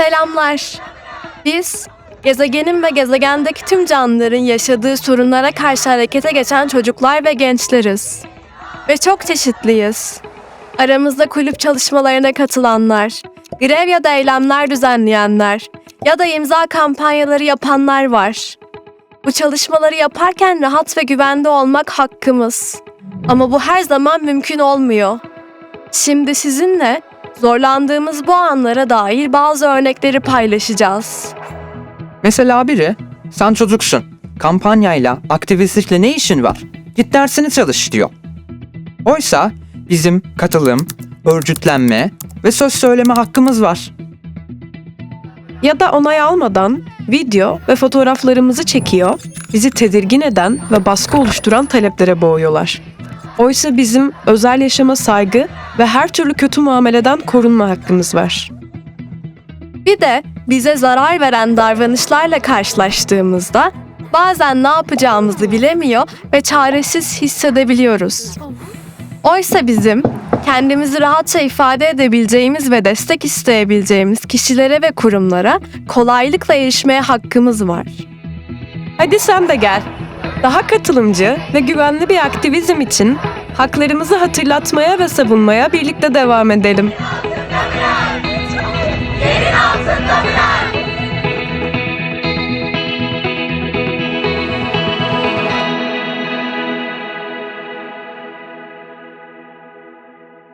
Selamlar. Biz gezegenin ve gezegendeki tüm canlıların yaşadığı sorunlara karşı harekete geçen çocuklar ve gençleriz. Ve çok çeşitliyiz. Aramızda kulüp çalışmalarına katılanlar, grev ya da eylemler düzenleyenler ya da imza kampanyaları yapanlar var. Bu çalışmaları yaparken rahat ve güvende olmak hakkımız. Ama bu her zaman mümkün olmuyor. Şimdi sizinle zorlandığımız bu anlara dair bazı örnekleri paylaşacağız. Mesela biri, sen çocuksun, kampanyayla, aktivistlikle ne işin var? Git dersini çalış diyor. Oysa bizim katılım, örgütlenme ve söz söyleme hakkımız var. ya da onay almadan video ve fotoğraflarımızı çekiyor, bizi tedirgin eden ve baskı oluşturan taleplere boğuyorlar. Oysa bizim özel yaşama saygı ve her türlü kötü muameleden korunma hakkımız var. Bir de bize zarar veren davranışlarla karşılaştığımızda bazen ne yapacağımızı bilemiyor ve çaresiz hissedebiliyoruz. Oysa bizim kendimizi rahatça ifade edebileceğimiz ve destek isteyebileceğimiz kişilere ve kurumlara kolaylıkla erişmeye hakkımız var. Hadi sen de gel. Daha katılımcı ve güvenli bir aktivizm için haklarımızı hatırlatmaya ve savunmaya birlikte devam edelim.